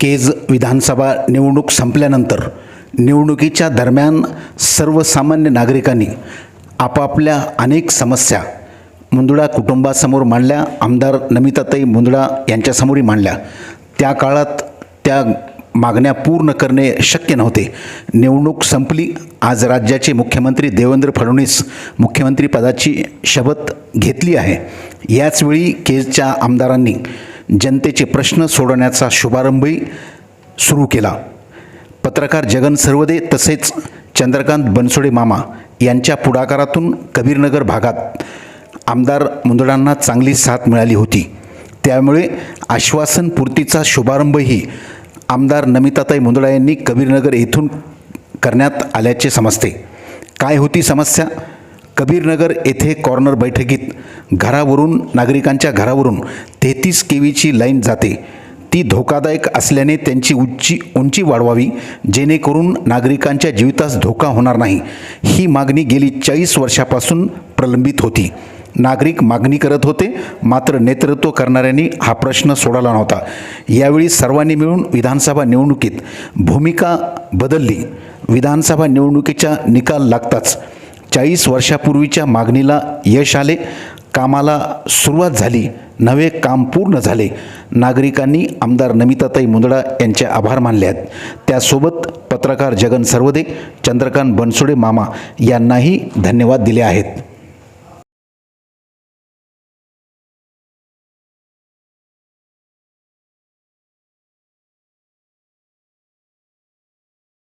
केज विधानसभा निवडणूक संपल्यानंतर निवडणुकीच्या दरम्यान सर्वसामान्य नागरिकांनी आपापल्या अनेक समस्या मुंदडा कुटुंबासमोर मांडल्या आमदार नमिताताई मुंदडा यांच्यासमोरही मांडल्या. त्या काळात त्या मागण्या पूर्ण करणे शक्य नव्हते. निवडणूक संपली आज राज्याचे मुख्यमंत्री देवेंद्र फडणवीस मुख्यमंत्रीपदाची शपथ घेतली आहे. याचवेळी केजच्या आमदारांनी जनतेचे प्रश्न सोडवण्याचा शुभारंभही सुरू केला. पत्रकार जगन सर्वदे तसेच चंद्रकांत बनसोडे मामा यांच्या पुढाकारातून कबीरनगर भागात आमदार मुंदडांना चांगली साथ मिळाली होती. त्यामुळे आश्वासनपूर्तीचा शुभारंभही आमदार नमिताताई मुंदडा यांनी कबीरनगर येथून करण्यात आल्याचे समजते. काय होती समस्या? कबीरनगर येथे कॉर्नर बैठकीत घरावरून नागरिकांच्या घरावरून तेहतीस केवीची लाईन जाते. ती धोकादायक असल्याने त्यांची उंची उंची वाढवावी जेणेकरून नागरिकांच्या जीवितास धोका होणार नाही. ही मागणी गेली चाळीस वर्षापासून प्रलंबित होती. नागरिक मागणी करत होते मात्र नेतृत्व करणाऱ्यांनी हा प्रश्न सोडवला नव्हता. यावेळी सर्वांनी मिळून विधानसभा निवडणुकीत भूमिका बदलली. विधानसभा निवडणुकीचा निकाल लागताच चाळीस वर्षापूर्वीच्या मागणीला यश आले. कामाला सुरुवात झाली. नवे काम पूर्ण झाले. नागरिकांनी आमदार नमिताताई मुंदडा यांचे आभार मानले आहेत. त्यासोबत पत्रकार जगन सर्वदे चंद्रकांत बनसोडे मामा यांनाही धन्यवाद दिले आहेत.